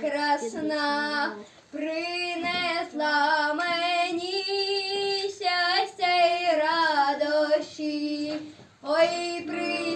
красна принесла мені щастя і радощі, ой при.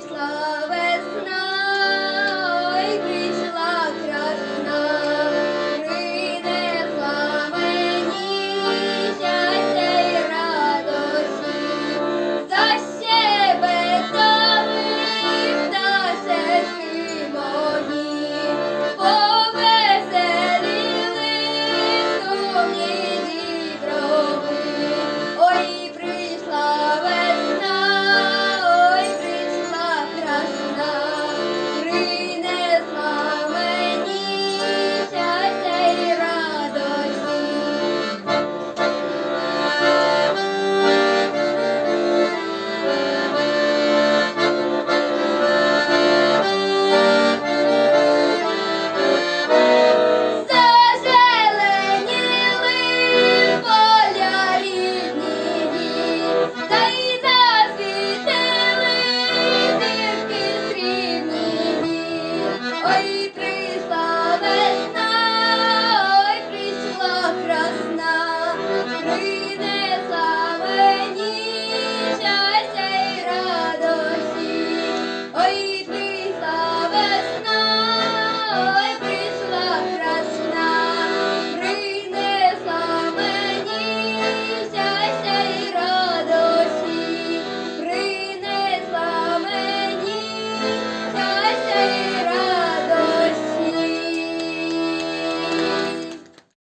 お。